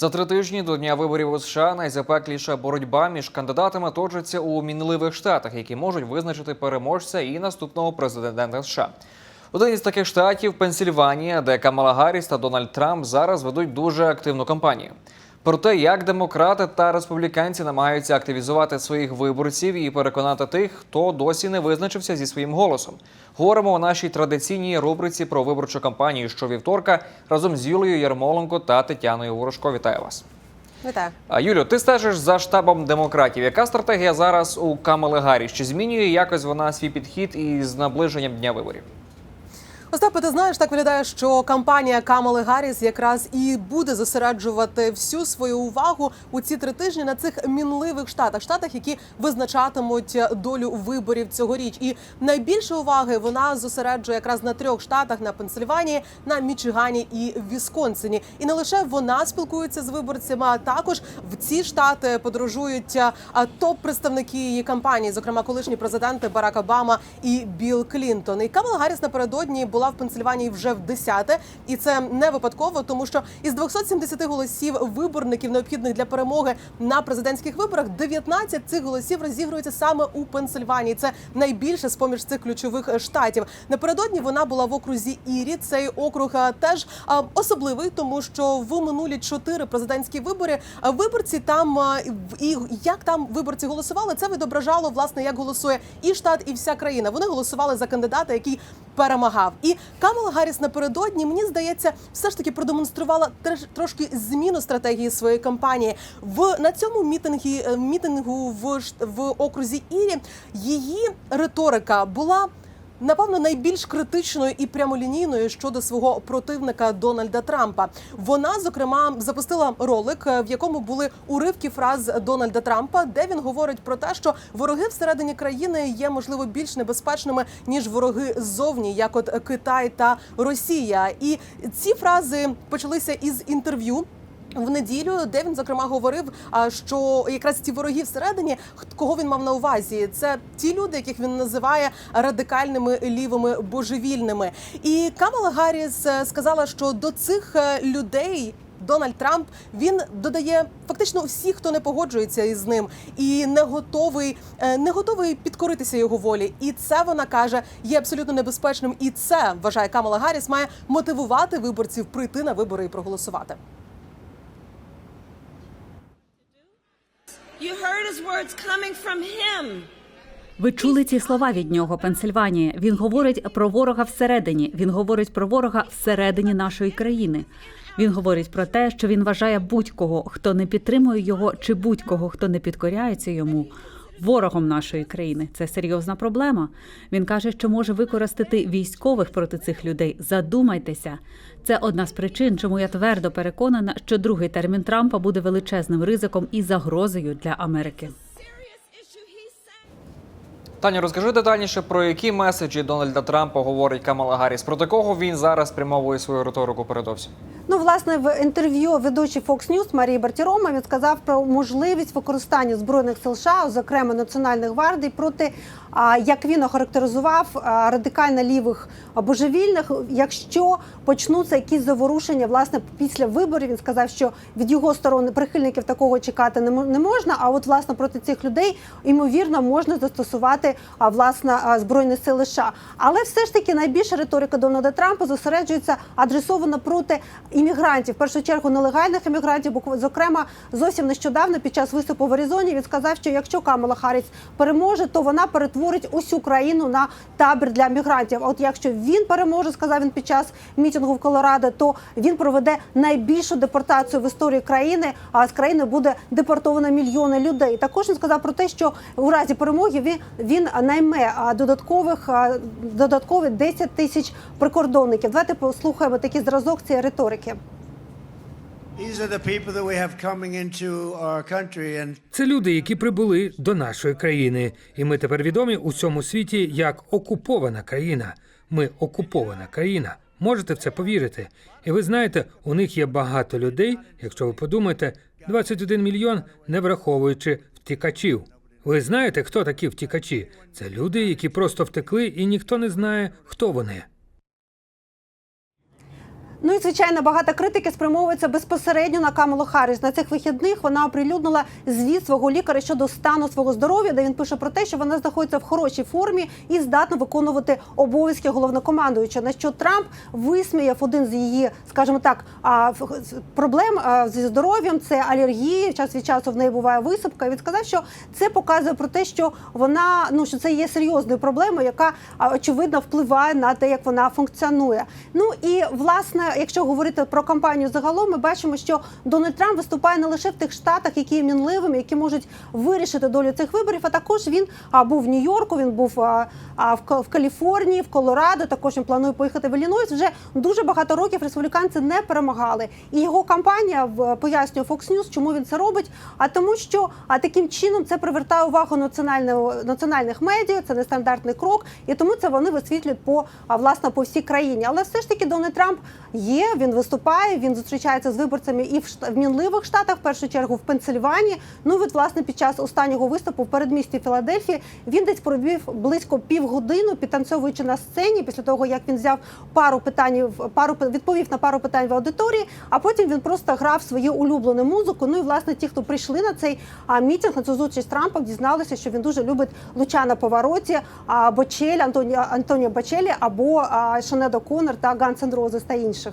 За три тижні до дня виборів у США найзапекліша боротьба між кандидатами точиться у мінливих штатах, які можуть визначити переможця і наступного президента США. Один із таких штатів Пенсільванія, де Камала Гарріс та Дональд Трамп зараз ведуть дуже активну кампанію. Про те, як демократи та республіканці намагаються активізувати своїх виборців і переконати тих, хто досі не визначився зі своїм голосом. Говоримо у нашій традиційній рубриці про виборчу кампанію щовівторка разом з Юлією Ярмоленко та Тетяною Ворожко. Вітаю вас. Вітаю. Юлю, ти стежиш за штабом демократів. Яка стратегія зараз у Камали Гарріс? Чи змінює якось вона свій підхід із наближенням дня виборів? Остапе, ти знаєш, так виглядає, що кампанія Камали Гарріс якраз і буде зосереджувати всю свою увагу у ці три тижні на цих мінливих штатах, штатах, які визначатимуть долю виборів цьогоріч. І найбільше уваги вона зосереджує якраз на трьох штатах: на Пенсильванії, на Мічигані і Вісконсині. І не лише вона спілкується з виборцями, а також в ці штати подорожують топ-представники її кампанії, зокрема колишні президенти Барак Обама і Білл Клінтон. І Камала Гарріс напередодні була в Пенсильванії вже в десяте, і це не випадково, тому що із 270 голосів виборників, необхідних для перемоги на президентських виборах, 19 цих голосів розігруються саме у Пенсильванії. Це найбільше з поміж цих ключових штатів. Напередодні вона була в окрузі Ірі. Цей округ е, теж е, особливий, тому що в минулі чотири президентські вибори е, виборці там і як там виборці голосували, це відображало власне, як голосує і штат, і вся країна. Вони голосували за кандидата, який перемагав. І Камала Гарріс напередодні, мені здається, все ж таки продемонструвала трошки зміну стратегії своєї кампанії. В на цьому мітингі е, мітингу в в окрузі Ірі її риторика була. Напевно, найбільш критичною і прямолінійною щодо свого противника Дональда Трампа. Вона зокрема запустила ролик, е, в якому були уривки фраз Дональда Трампа, де він говорить про те, що вороги всередині країни є можливо більш небезпечними ніж вороги ззовні, як от Китай та Росія. І ці фрази почалися із інтерв'ю. В неділю, де він зокрема говорив, що якраз ці вороги всередині, кого він мав на увазі, це ті люди, яких він називає радикальними лівими божевільними. І Камала Гарріс е, сказала, що до цих е, людей. Дональд Трамп він додає фактично всіх, хто не погоджується із ним, і не готовий, е, не готовий підкоритися його волі. І це вона каже є абсолютно небезпечним. І це вважає Камала Гарріс, має мотивувати виборців прийти на вибори і проголосувати. Ви чули ці слова від нього, Пенсильванія. Він говорить про ворога всередині. Він говорить про ворога всередині нашої країни. Він говорить про те, що він вважає будь-кого, хто не підтримує його, чи будь-кого, хто не підкоряється йому. Ворогом нашої країни це серйозна проблема. Він каже, що може використати військових проти цих людей. Задумайтеся, це одна з причин, чому я твердо переконана, що другий термін Трампа буде величезним ризиком і загрозою для Америки. Таня, розкажи детальніше про які меседжі Дональда Трампа говорить Камала Гарріс. Про такого він зараз спрямовує свою риторику передовсім? Ну, власне, в інтерв'ю ведучий Fox News Марії Бартірома він сказав про можливість використання збройних сил США, зокрема Національних гвардій, проти як він охарактеризував а, радикально лівих божевільних, якщо почнуться якісь заворушення, власне, після виборів він сказав, що від його сторони прихильників такого чекати не мо- не можна. А от власне проти цих людей ймовірно можна застосувати а, власне збройні сили США. Але все ж таки найбільша риторика Дональда Трампа зосереджується адресована проти іммігрантів, в першу чергу нелегальних іммігрантів. Зокрема, зовсім нещодавно під час виступу в Аризоні він сказав, що якщо Камала Харріс переможе, то вона перетворить усю країну на табір для мігрантів. От якщо він переможе, сказав він під час мітингу в Колорадо, то він проведе найбільшу депортацію в історії країни. А з країни буде депортовано мільйони людей. Також він сказав про те, що у разі перемоги він, він найме додаткових а, додаткові 10 тисяч прикордонників. Давайте послухаємо такий зразок цієї риторики. Це люди, які прибули до нашої країни, і ми тепер відомі у всьому світі як окупована країна. Ми окупована країна. Можете в це повірити? І ви знаєте, у них є багато людей. Якщо ви подумаєте, 21 мільйон, не враховуючи втікачів. Ви знаєте, хто такі втікачі? Це люди, які просто втекли, і ніхто не знає, хто вони. Ну і звичайно, багато критики спрямовується безпосередньо на Камалу Харріс. На цих вихідних вона оприлюднила звіт свого лікаря щодо стану свого здоров'я, де він пише про те, що вона знаходиться в хорошій формі і здатна виконувати обов'язки головнокомандуюча. На що Трамп висміяв один з її, скажімо так, проблем зі здоров'ям. Це алергії. Час від часу в неї буває висипка. Він сказав, що це показує про те, що вона ну що це є серйозною проблемою, яка очевидно впливає на те, як вона функціонує. Ну і власне, якщо говорити про кампанію загалом, ми бачимо, що Дональд Трамп виступає не лише в тих штатах, які є мінливими, які можуть вирішити долю цих виборів. А також він був в Нью-Йорку, він був в, Ка- в Каліфорнії, в Колорадо. Також він планує поїхати в Іллінойс. Вже дуже багато років республіканці не перемагали. І його кампанія в пояснює Fox News, чому він це робить. А тому, що а таким чином це привертає увагу національного національних медіа. Це нестандартний крок, і тому це вони висвітлюють по власне по всій країні. Але все ж таки Дональд Трамп є. Він виступає, він зустрічається з виборцями і в в мінливих штатах, в першу чергу в Пенсильванії. Ну от, власне під час останнього виступу в передмісті Філадельфії він десь провів близько півгодини, підтанцьовуючи на сцені після того, як він взяв пару питань, пару відповів на пару питань в аудиторії. А потім він просто грав свою улюблену музику. Ну і власне ті, хто прийшли на цей мітинг, на цю зустріч з Трампом, дізналися, що він дуже любить Лучана Повороті, а, Бочелі, Антоніо Антоніо Бочелі або Шанедо Коннор та Ганс Роузес та інших.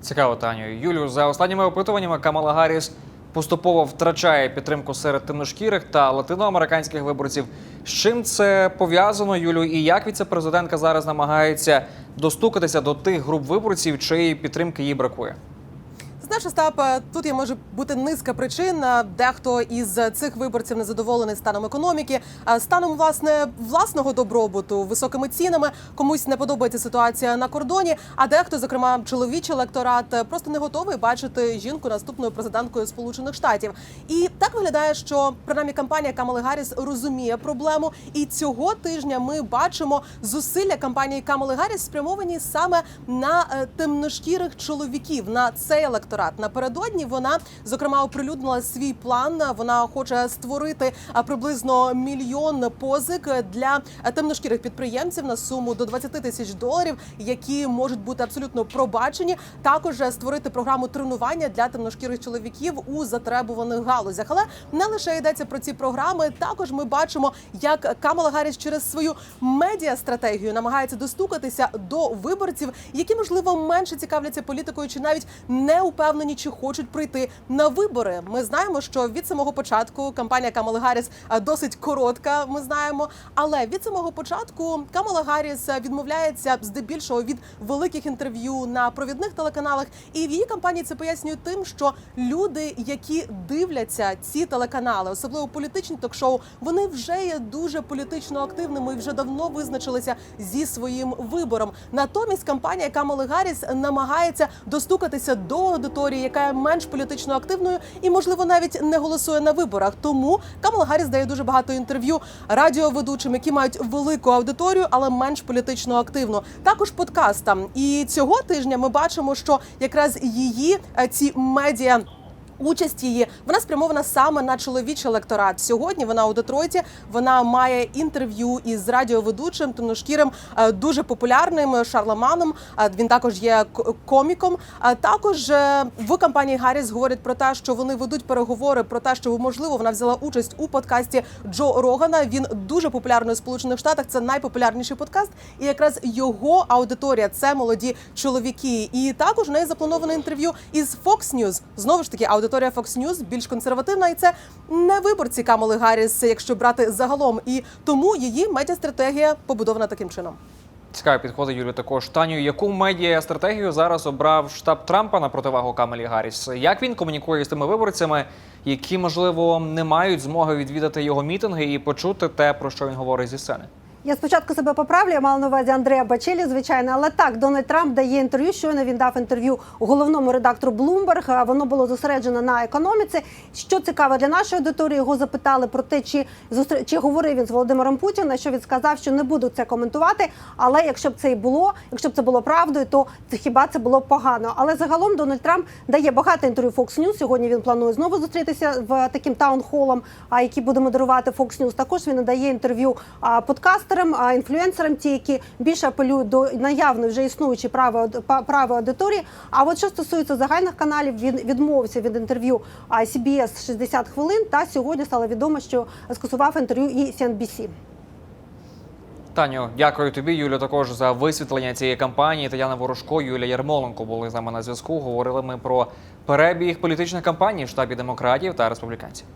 Цікаво, Таню. Юлю, за останніми опитуваннями Камала Гарріс поступово втрачає підтримку серед темношкірих та латиноамериканських виборців. З чим це пов'язано, Юлю, і як віце-президентка зараз намагається достукатися до тих груп виборців, чиєї підтримки їй бракує? Знаєш, Остап, е, тут є може бути низка причин. Е, Дехто із цих виборців незадоволений станом економіки, е, станом власне власного добробуту, високими цінами. Комусь не подобається ситуація на кордоні. А дехто, зокрема, чоловічий електорат, просто не готовий бачити жінку наступною президенткою Сполучених Штатів. І так виглядає, що принаймні кампанія Камали Гарріс розуміє проблему. І цього тижня ми бачимо зусилля кампанії Камали Гарріс спрямовані саме на темношкірих чоловіків на цей електорат. Напередодні вона зокрема оприлюднила свій план. Вона хоче створити приблизно мільйон позик для темношкірих підприємців на суму до 20 тисяч доларів, які можуть бути абсолютно пробачені. Також створити програму тренування для темношкірих чоловіків у затребуваних галузях. Але не лише йдеться про ці програми. Також ми бачимо, як Камала Гарріс через свою медіа-стратегію намагається достукатися до виборців, які можливо менше цікавляться політикою, чи навіть не упевнені, чи хочуть прийти на вибори. Ми знаємо, що від самого початку кампанія Камали Гарріс досить коротка. Ми знаємо, але від самого початку Камала Гарріс відмовляється здебільшого від великих інтерв'ю на провідних телеканалах. І в її кампанії це пояснює тим, що люди, які дивляться ці телеканали, особливо політичні ток-шоу, вони вже є дуже політично активними і вже давно визначилися зі своїм вибором. Натомість кампанія Камали Гарріс намагається достукатися до аудиторії, яка є менш політично активною і, можливо, навіть не голосує на виборах. Тому Камала Гарріс дає дуже багато інтерв'ю радіоведучим, які мають велику аудиторію, але менш політично активну. Також подкастам. І цього тижня ми бачимо, що якраз її е, ці медіа. Участь її вона спрямована саме на чоловічий електорат. Сьогодні вона у Детройті. Вона має інтерв'ю із радіоведучим темношкірим е, дуже популярним Шарламаном. Е, Він також є коміком. А також е, в кампанії Гарріс говорять про те, що вони ведуть переговори про те, що можливо вона взяла участь у подкасті Джо Рогана. Він дуже популярний у Сполучених Штатах. Це найпопулярніший подкаст. І якраз його аудиторія це молоді чоловіки. І також в неї заплановане інтерв'ю із Fox News. Знову ж таки, аудиторія Fox News більш консервативна, і це не виборці Камали Гарріс, якщо брати загалом. І тому її медіастратегія побудована таким чином. Цікаві підходи, Юлю, також. Таню, яку медіа стратегію зараз обрав штаб Трампа на противагу Камелі Гарріс? Як він комунікує з тими виборцями, які, можливо, не мають змоги відвідати його мітинги і почути те, про що він говорить зі сцени? Я спочатку себе поправлю, я мала на увазі Андрея Бачелі, звичайно, але так, Дональд Трамп дає інтерв'ю. Щойно він дав інтерв'ю головному редактору Bloomberg. Воно було зосереджено на економіці. Що цікаво для нашої аудиторії, його запитали про те, чи зустр... чи говорив він з Володимиром Путіним, що він сказав, що не буду це коментувати. Але якщо б це і було, якщо б це було правдою, то хіба це було погано. Але загалом Дональд Трамп дає багато інтерв'ю Fox News. Сьогодні він планує знову зустрітися в таким таунхолом, який буде модерувати Fox News. Також він надає інтерв'ю а, тіктокерам, а інфлюенсерам, ті, які більше апелюють до наявної вже існуючої прави прави аудиторії. А от що стосується загальних каналів, він відмовився від інтерв'ю CBS 60 хвилин. Та сьогодні стало відомо, що скасував інтерв'ю і CNBC. Таню, дякую тобі, Юлю, також за висвітлення цієї кампанії. Тетяна Ворожко, Юлія Ярмоленко були з нами на зв'язку. Говорили ми про перебіг політичних кампаній в штабі демократів та республіканців.